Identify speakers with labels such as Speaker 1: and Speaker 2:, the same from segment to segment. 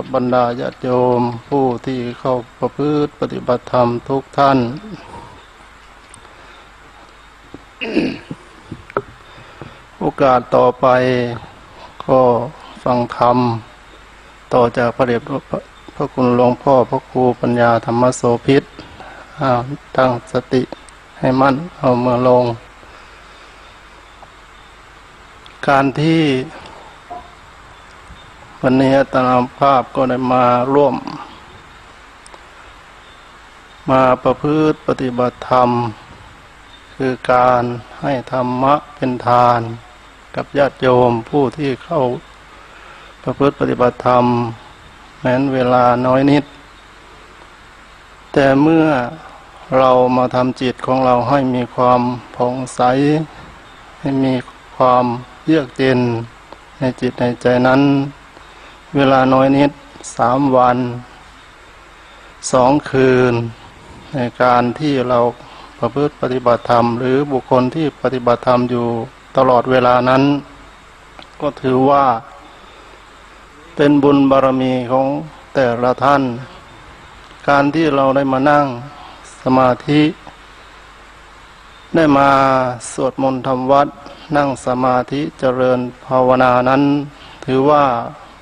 Speaker 1: กับบรรดาญาติโยมผู้ที่เข้าประพฤติปฏิบัติธรรมทุกท่าน โอกาสต่อไปก็ฟังธรรม ต่อจากพระเดชพระพระคุณหลวงพ่อพระครูปัญญาธรรมโสพิษตั้งสติให้มั่นเอามือลง การที่ วันนี้อาตมาภาพก็ได้มาร่วม มาประพฤติปฏิบัติธรรม คือการให้ธรรมะเป็นทาน กับญาติโยมผู้ที่เข้าประพฤติปฏิบัติธรรม แม้นเวลาน้อยนิด แต่เมื่อเรามาทำจิตของเราให้มีความผ่องใส ให้มีความเยือกเย็นในจิตในใจนั้น เวลาน้อยนิดสามวันสองคืน ในการที่เราประพฤติปฏิบัติธรรม หรือบุคคลที่ปฏิบัติธรรมอยู่ตลอดเวลานั้น ก็ถือว่า เป็นบุญบารมีของแต่ละท่าน การที่เราได้มานั่งสมาธิ ได้มาสวดมนต์ทำวัด นั่งสมาธิเจริญภาวนานั้น ถือว่า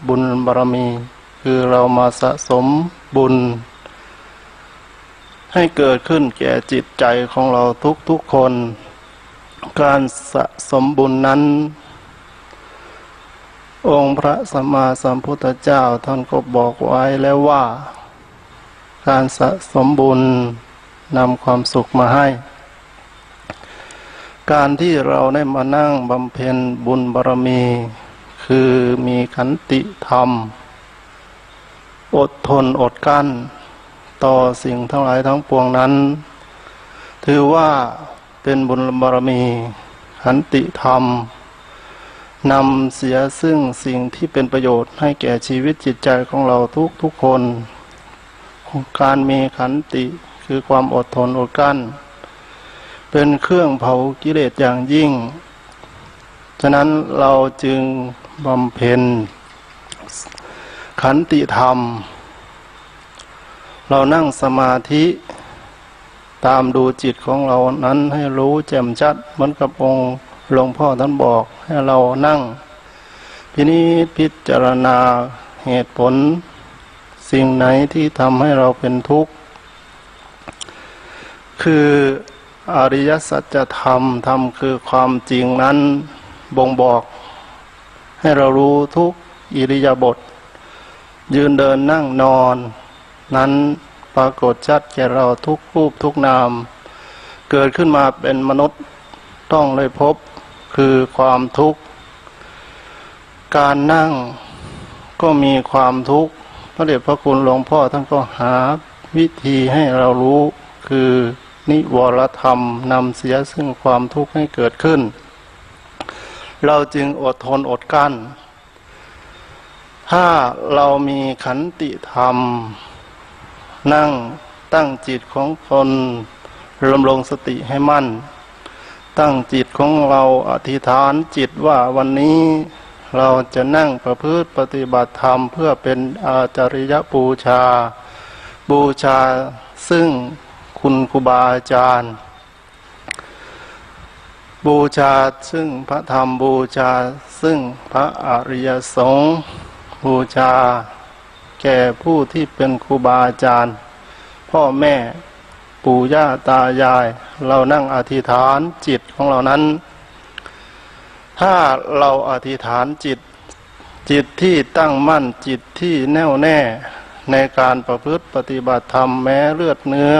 Speaker 1: บุญบารมี คือเรามาสะสมบุญ ให้เกิดขึ้นแก่จิตใจของเราทุกๆคน การสะสมบุญนั้น องค์พระสัมมาสัมพุทธเจ้าท่านก็บอกไว้แล้วว่า การสะสมบุญนำความสุขมาให้ การที่เราได้มานั่งบำเพ็ญบุญบารมี คือมีขันติธรรม อดทนอดกั้น ต่อสิ่งทั้งหลายทั้งปวงนั้น ถือว่าเป็นบุญบารมีขันติธรรมนำเสียซึ่งสิ่งที่เป็นประโยชน์ให้แก่ชีวิตจิตใจของเราทุกทุกคน การมีขันติคือความอดทนอดกั้น เป็นเครื่องเผากิเลสอย่างยิ่ง ฉะนั้นเราจึง บำเพ็ญขันติธรรม เรานั่งสมาธิตามดูจิตของเรานั้นให้รู้แจ่มชัดเหมือนกับองค์หลวงพ่อท่านบอกให้เรานั่งพินิจพิจารณาเหตุผล สิ่งไหนที่ทำให้เราเป็นทุกข์ คืออริยสัจธรรมธรรมคือความจริงนั้นบ่งบอก ให้เรารู้ทุกอิริยาบถยืนเดินนั่งนอน นั้นปรากฏชัดแก่เราทุกรูปทุกนาม เกิดขึ้นมาเป็นมนุษย์ต้องเลยพบคือความทุกข์ การนั่งก็มีความทุกข์พระเดชพระคุณหลวงพ่อท่านก็หาวิธีให้เรารู้คือนิวรธรรมนำเสียซึ่งความทุกข์ให้เกิดขึ้น เราจึงอดทนอดกั้น ถ้าเรามีขันติธรรม นั่งตั้งจิตของคนรำลงสติให้มั่น ตั้งจิตของเราอธิษฐานจิตว่าวันนี้เราจะนั่งประพฤติปฏิบัติธรรมเพื่อเป็นอาจาริยบูชา บูชาซึ่งคุณครูบาอาจารย์ บูชาซึ่งพระธรรมบูชาซึ่งพระอริยสงฆ์บูชา แก่ผู้ที่เป็นครูบาอาจารย์ พ่อแม่ปู่ย่าตายาย เรานั่งอธิษฐานจิตของเรานั้น ถ้าเราอธิษฐานจิต จิตที่ตั้งมั่นจิตที่แน่วแน่ในการประพฤติปฏิบัติธรรมแม้เลือดเนื้อ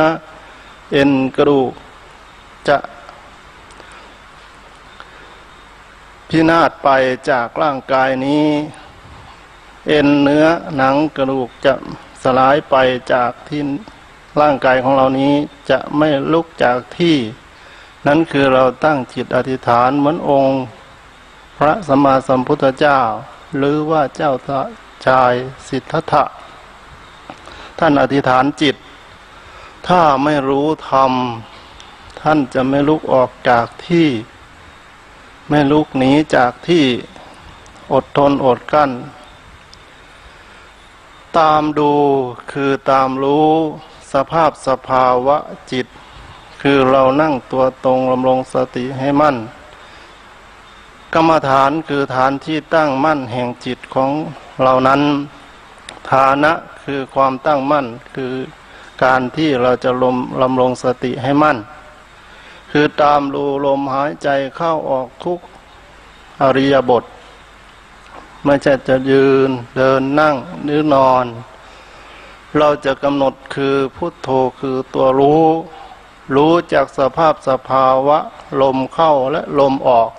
Speaker 1: เอ็นกระดูกจะ พินาศไปจากร่างกายนี้ เอ็นเนื้อหนังกระดูกจะสลายไปจากที่ร่างกายของเรานี้จะไม่ลุกจากที่ นั้นคือเราตั้งจิตอธิษฐานเหมือนองค์ พระสัมมาสัมพุทธเจ้า หรือว่าเจ้าชายสิทธัตถะท่านอธิษฐานจิต ถ้าไม่รู้ธรรม ท่านจะไม่ลุกออกจากที่ ไม่ลุกหนีจากที่อดทนอดกั้น ตามดูคือตามรู้สภาพสภาวะจิต คือเรานั่งตัวตรงลำลงสติให้มั่น กรรมฐานคือฐานที่ตั้งมั่นแห่งจิตของเรานั้น ฐานะคือความตั้งมั่นคือการที่เราจะลมลำลงสติให้มั่น คือตามรูลมหายใจเข้าออกทุกอริยบท ไม่ใช่จะยืนเดินนั่งหรือนอน เราจะกำหนดคือพุทโธคือตัวรู้ รู้จากสภาพสภาวะ ลมเข้าและลมออก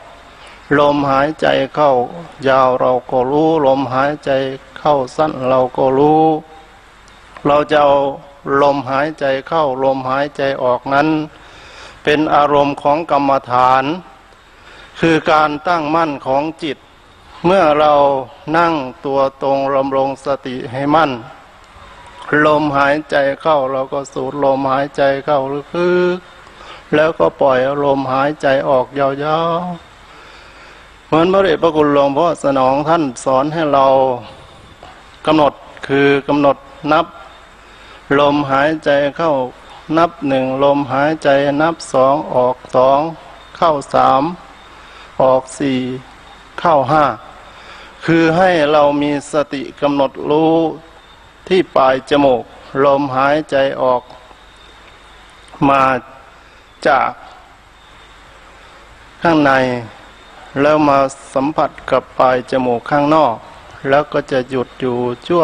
Speaker 1: ลมหายใจเข้ายาวเราก็รู้ ลมหายใจเข้าสั้นเราก็รู้ เราจะเอาลมหายใจเข้าลมหายใจออกนั้น เป็นอารมณ์ของกรรมฐาน คือการตั้งมั่นของจิต เมื่อเรานั่งตัวตรงลำลงสติให้มั่น ลมหายใจเข้าเราก็สูดลมหายใจเข้าลึกๆแล้วก็ปล่อยลมหายใจออกยาวๆเหมือนพระเดชพระคุณหลวงพ่อสนองท่านสอนให้เรากำหนดคือกำหนดนับ ลมหายใจเข้า นับหนึ่งลมหายใจนับสองออกสองเข้าสามออกสี่เข้าห้าคือให้เรามีสติกำหนดรู้ที่ปลายจมูก ลมหายใจออก มาจากข้างใน แล้วมาสัมผัสกับปลายจมูกข้างนอก แล้วก็จะหยุดอยู่ชั่ว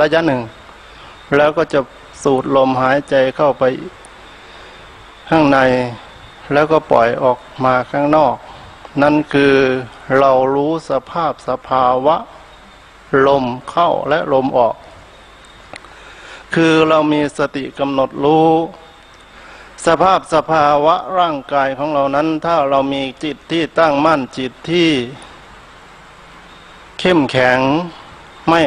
Speaker 1: ระยะหนึ่ง แล้วก็จะ สูดลมหายใจเข้าไป ข้างใน แล้วก็ปล่อยออกมาข้างนอก นั่นคือเรารู้สภาพสภาวะ ลมเข้าและลมออก คือเรามีสติกำหนดรู้สภาพสภาวะร่างกายของเรานั้น ถ้าเรามีจิตที่ตั้งมั่นจิตที่ เข้มแข็งไม่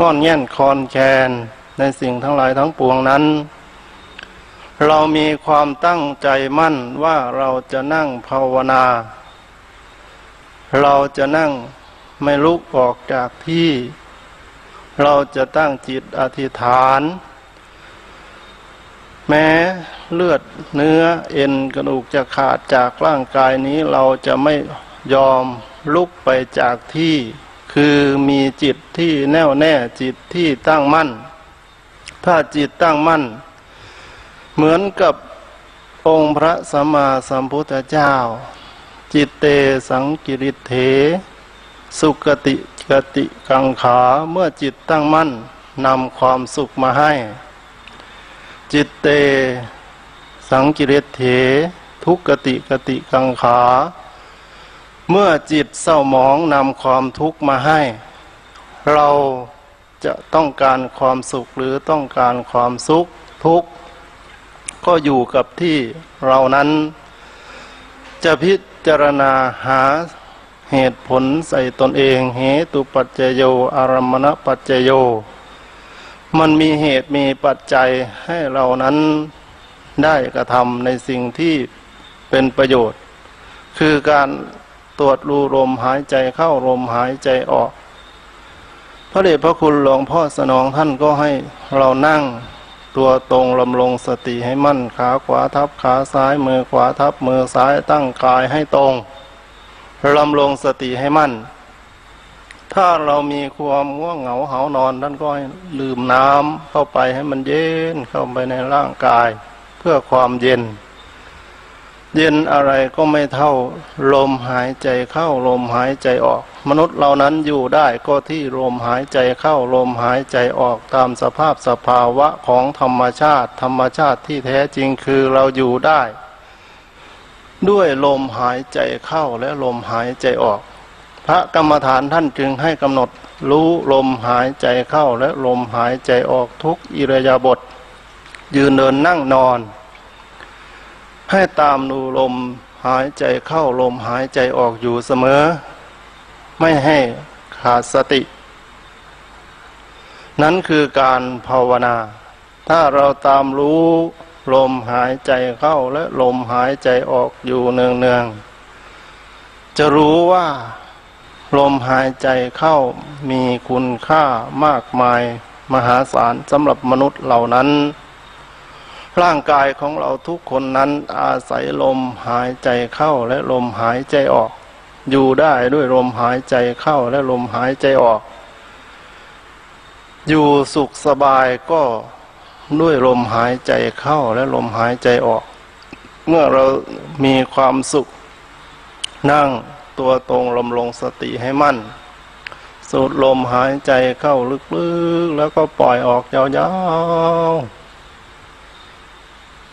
Speaker 1: งอนแง่นคอนแคน ในสิ่งทั้งหลายทั้งปวงนั้น เรามีความตั้งใจมั่นว่าเราจะนั่งภาวนา เราจะนั่งไม่ลุกออกจากที่ เราจะตั้งจิตอธิษฐาน แม้เลือดเนื้อเอ็นกระดูกจะขาดจากร่างกายนี้เราจะไม่ยอมลุกไปจากที่ คือมีจิตที่แน่วแน่จิตที่ตั้งมั่น ถ้าจิตตั้งมั่น เหมือนกับองค์พระสัมมาสัมพุทธเจ้า จิตเตสังกิริเถ สุกติกติกังขาเมื่อจิตตั้งมั่นนำความสุขมาให้ จิตเต สังกิริเถ ทุกติกติกังขา เมื่อจิตเศร้าหมองนำความทุกข์มาให้ เรา จะต้องการความสุขหรือต้องการความสุขทุกข์ก็อยู่กับที่เรานั้น จะพิจารณาหาเหตุผลใส่ตนเองเหตุปัจจโยอารมณปัจจโย มันมีเหตุมีปัจจัยให้เรานั้นได้กระทำในสิ่งที่เป็นประโยชน์ คือการตรวจรูลมหายใจเข้าลมหายใจออก พระเดชพระคุณหลวงพ่อสนองท่านก็ให้เรานั่งตัวตรงลำลงสติให้มั่นขาขวาทับขาซ้ายมือขวาทับมือซ้ายตั้งกายให้ตรงลำลงสติให้มั่น ถ้าเรามีความง่วงเหงาเหานอนท่านก็ลืมน้ำเข้าไปให้มันเย็นเข้าไปในร่างกาย เพื่อความเย็น เย็นอะไรก็ไม่เท่า ลมหายใจเข้าลมหายใจออก มนุษย์เหล่านั้นอยู่ได้ก็ที่ลมหายใจเข้าลมหายใจออกตามสภาพสภาวะของธรรมชาติ ธรรมชาติที่แท้จริงคือเราอยู่ได้ ด้วยลมหายใจเข้าและลมหายใจออก พระกรรมฐานท่านจึงให้กำหนด รู้ลมหายใจเข้าและลมหายใจออกทุกอิรยาบถยืนเดินนั่งนอน ให้ตามดูลมหายใจเข้าลมหายใจออกอยู่เสมอ ไม่ให้ขาดสติ นั้นคือการภาวนา ถ้าเราตามรู้ลมหายใจเข้าและลมหายใจออกอยู่เนืองๆจะรู้ว่าลมหายใจเข้ามีคุณค่ามากมายมหาศาลสำหรับมนุษย์เหล่านั้น ร่างกายของเราทุกคนนั้นอาศัยลมหายใจเข้าและลมหายใจออก อยู่ได้ด้วยลมหายใจเข้าและลมหายใจออก อยู่สุขสบายก็ด้วยลมหายใจเข้าและลมหายใจออก เมื่อเรามีความสุข นั่งตัวตรงลมลงสติให้มั่น สูดลมหายใจเข้าลึกๆ แล้วก็ปล่อยออกยาวๆ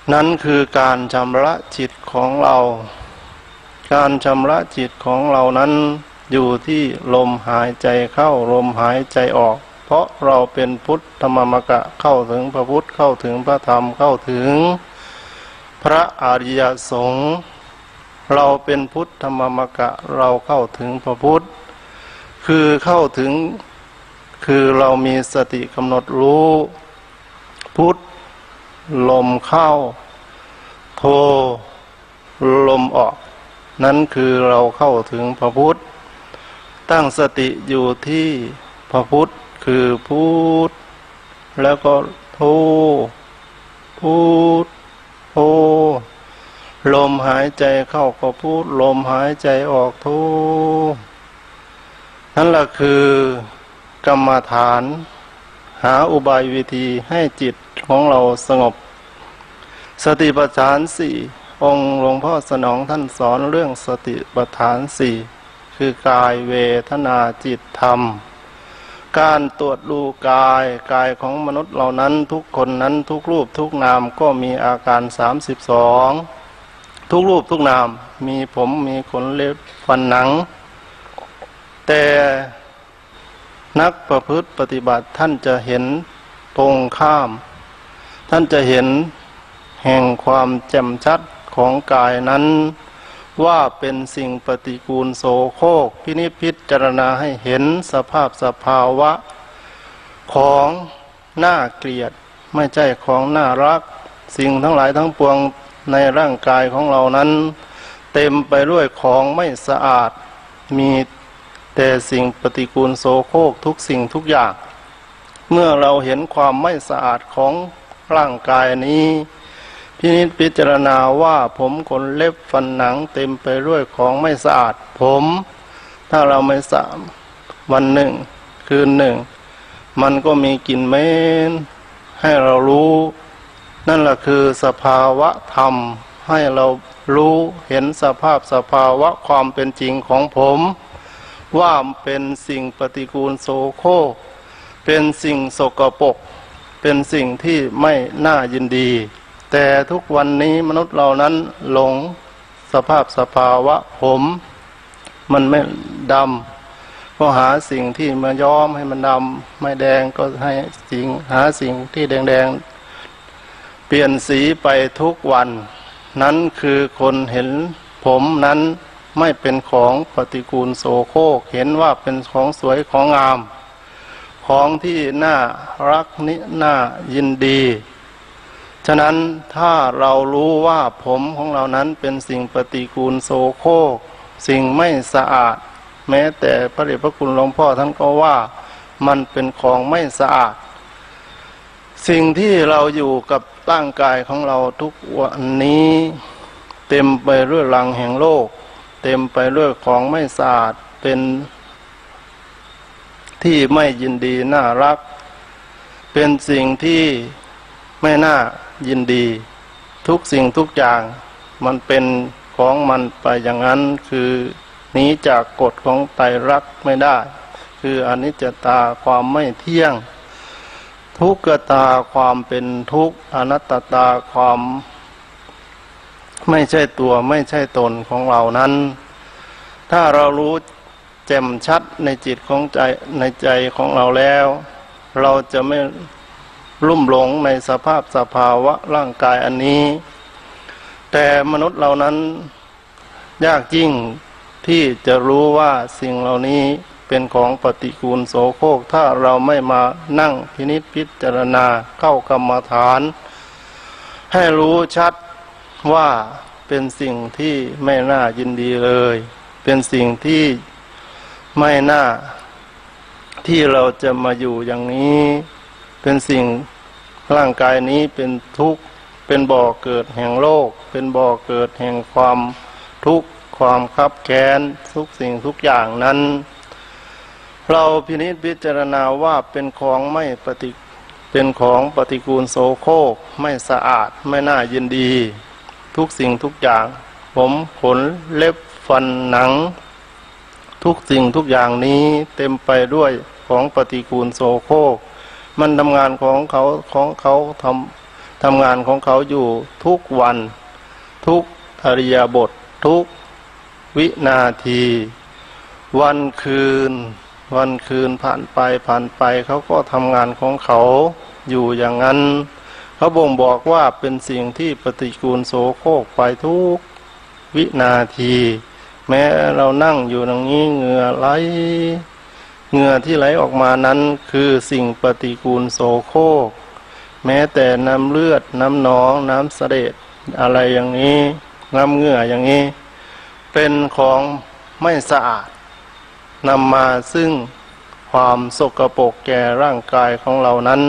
Speaker 1: นั่นคือการชำระจิตของเรา การชำระจิตของเรานั้นอยู่ที่ลมหายใจเข้าลมหายใจออก เพราะเราเป็นพุทธมมกะเข้าถึงพระพุทธเข้าถึงพระธรรมเข้าถึง พระอริยสงฆ์เราเป็นพุทธมมกะเราเข้าถึงพระพุทธ คือเข้าถึงคือเรามีสติกำหนดรู้ พุทธ ลมเข้า โท ลมออก นั้นคือเราเข้าถึงพระพุทธ ตั้งสติอยู่ที่พระพุทธคือพุทธแล้วก็โทพุทธโทลมหายใจเข้าก็พูดลมหายใจออกโทนั่นแหละคือกรรมฐาน หาอุบายวิธีให้จิตของเราสงบ สติปัฏฐานสี่องค์หลวงพ่อสนองท่านสอนเรื่องสติปัฏฐานสี่คือกายเวทนาจิตธรรม การตรวจดูกายกายของมนุษย์เหล่านั้นทุกคนนั้นทุกรูปทุกนามก็มีอาการสามสิบสองทุกรูปทุกนามมีผมมีขนเล็บฟันหนัง แต่ นักประพฤติปฏิบัติท่านจะเห็นตรงข้าม ท่านจะเห็นแห่งความแจ่มชัดของกายนั้น ว่าเป็นสิ่งปฏิกูลโสโครกพินิพิจารณาให้เห็นสภาพสภาวะ ของน่าเกลียดไม่ใช่ของน่ารัก สิ่งทั้งหลายทั้งปวงในร่างกายของเรานั้น เต็มไปด้วยของไม่สะอาดมี แต่สิ่งปฏิกูลโสโครกทุกสิ่งทุกอย่าง เมื่อเราเห็นความไม่สะอาดของร่างกายนี้ พินิจพิจารณาว่าผมขนเล็บฟันหนังเต็มไปด้วยของไม่สะอาด ผม ถ้าเราไม่สะวันหนึ่ง คืนหนึ่ง มันก็มีกลิ่นเหม็นให้เรารู้ นั่นแหละคือสภาวะธรรมให้เรารู้เห็นสภาพสภาวะความเป็นจริงของผม ว่าเป็นสิ่งปฏิกูลโสโครกเป็นสิ่งสกปรกเป็นสิ่งที่ไม่น่ายินดี แต่ทุกวันนี้มนุษย์เหล่านั้นหลงสภาพสภาวะผม มันไม่ดำก็หาสิ่งที่มาย้อมให้มันดำไม่แดงก็ให้สิ่งหาสิ่งที่แดงๆ เปลี่ยนสีไปทุกวัน นั้นคือคนเห็นผมนั้น ไม่เป็นของปฏิกูลโสโครกเห็นว่าเป็นของสวยของงาม ของที่น่ารักนิน่ายินดี ฉะนั้นถ้าเรารู้ว่าผมของเรานั้นเป็นสิ่งปฏิกูลโสโครกสิ่งไม่สะอาด แม้แต่พระเดชพระคุณหลวงพ่อท่านก็ว่ามันเป็นของไม่สะอาด สิ่งที่เราอยู่กับร่างกายของเราทุกวันนี้ เต็มไปด้วยรังแห่งโลก เต็มไปด้วยของไม่สะอาดเป็นที่ไม่ยินดีน่ารัก เป็นสิ่งที่ไม่น่ายินดี ทุกสิ่งทุกอย่างมันเป็นของมันไปอย่างนั้นคือหนีจากกฎของไตรรักษ์ไม่ได้ คืออนิจจตาความไม่เที่ยง ทุกขตาความเป็นทุกข์อนัตตาความ ไม่ใช่ตัวไม่ใช่ตนของเรานั้น ถ้าเรารู้แจ่มชัดในจิตของใจในใจของเราแล้ว เราจะไม่ลุ่มหลงในสภาพสภาวะร่างกายอันนี้ แต่มนุษย์เหล่านั้นยากยิ่งที่จะรู้ว่าสิ่งเหล่านี้เป็นของปฏิกูลโสโครกถ้าเราไม่มานั่งพินิจพิจารณาเข้ากรรมฐาน ให้รู้ชัด ว่าเป็นสิ่งที่ไม่น่ายินดีเลย เป็นสิ่งที่ไม่น่าที่เราจะมาอยู่อย่างนี้ เป็นสิ่งร่างกายนี้เป็นทุกข์เป็นบ่อเกิดแห่งโลก เป็นบ่อเกิดแห่งความทุกข์ความคับแค้นทุกสิ่งทุกอย่างนั้น เราพินิจพิจารณาว่าเป็นของไม่ปฏิเป็นของปฏิกูลโสโครกไม่สะอาดไม่น่ายินดี ทุกสิ่งทุกอย่าง ผมขนเล็บฟันหนัง ทุกสิ่งทุกอย่างนี้เต็มไปด้วยของปฏิกูลโสโครกมันทำงานของเขาของเขาทำทำงานของเขาอยู่ทุกวัน ทุกอริยบททุกวินาที วันคืน วันคืนผ่านไปผ่านไป เขาก็ทำงานของเขาอยู่อย่างนั้น เขาบ่งบอกว่าเป็นสิ่งที่ปฏิกูลโสโครกไปทุกวินาที แม้เรานั่งอยู่ตรงนี้เหงื่อไหลเหงื่อที่ไหลออกมานั้นคือสิ่งปฏิกูลโสโครกแม้แต่น้ำเลือดน้ำหนองน้ำเสด็จอะไรอย่างนี้ น้ำเหงื่ออย่างนี้ เป็นของไม่สะอาดนำมาซึ่งความสกปรกแก่ร่างกายของเรานั้น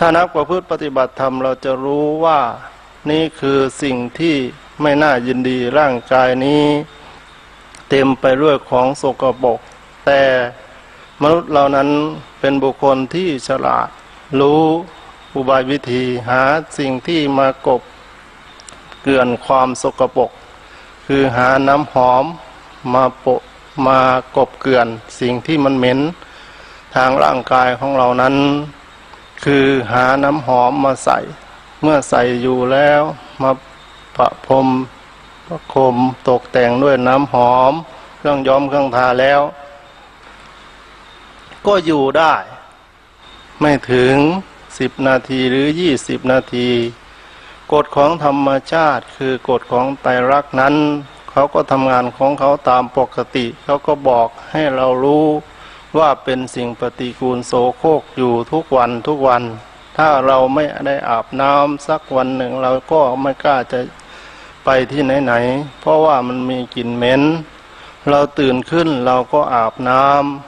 Speaker 1: ถ้านักประพฤติปฏิบัติธรรมเราจะรู้ว่านี่คือสิ่งที่ไม่น่ายินดีร่างกายนี้ เต็มไปด้วยของสกปรกแต่มนุษย์เหล่านั้นเป็นบุคคลที่ฉลาด รู้อุบายวิธีหาสิ่งที่มากบเกลื่อนความสกปรกคือหาน้ำหอมมาโปะมากบเกลื่อนสิ่งที่มันเหม็น ทางร่างกายของเรานั้น คือหาน้ำหอมมาใส่ เมื่อใส่อยู่แล้วมาประพรมประคมตกแต่งด้วยน้ำหอม เครื่องย้อมเครื่องทาแล้ว ก็อยู่ได้ ไม่ถึงสิบนาทีหรือยี่สิบนาทีกฎของธรรมชาติคือกฎของไตรลักษณ์นั้น เขาก็ทำงานของเขาตามปกติ เขาก็บอกให้เรารู้ ว่าเป็นสิ่งปฏิกูลโสโครกอยู่ทุกวันทุกวัน ถ้าเราไม่ได้อาบน้ำสักวันหนึ่งเราก็ไม่กล้าจะไปที่ไหนๆเพราะว่ามันมีกลิ่นเหม็นเราตื่นขึ้นเราก็อาบน้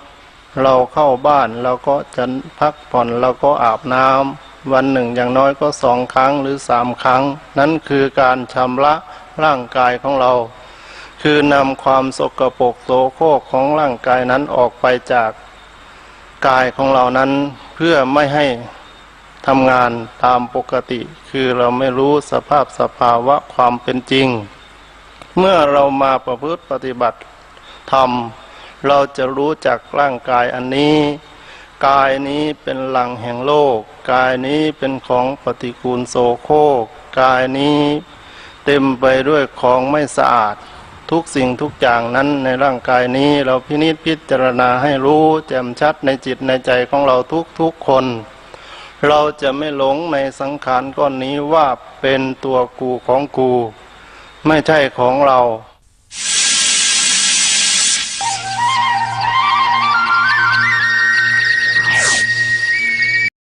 Speaker 1: ำเราเข้าบ้านเราก็จะพักผ่อนเราก็อาบน้ำวันหนึ่งอย่างน้อยก็สองครั้งหรือสามครั้ง นั่นคือการชำระร่างกายของเรา คือนำความสกปรกโสโครกของร่างกายนั้นออกไปจากกายของเรานั้นเพื่อไม่ให้ทำงานตามปกติ คือเราไม่รู้สภาพสภาวะความเป็นจริง เมื่อเรามาประพฤติปฏิบัติธรรม เราจะรู้จักร่างกายอันนี้ กายนี้เป็นหลังแห่งโลก กายนี้เป็นของปฏิกูลโสโครกกายนี้เต็มไปด้วยของไม่สะอาด ทุกสิ่งทุกอย่างนั้นในร่างกายนี้เราพินิจพิจารณาให้รู้แจ่มชัดในจิตในใจของเราทุกทุกคน เราจะไม่หลงในสังขารก้อนนี้ว่าเป็นตัวกูของกู ไม่ใช่ของเรา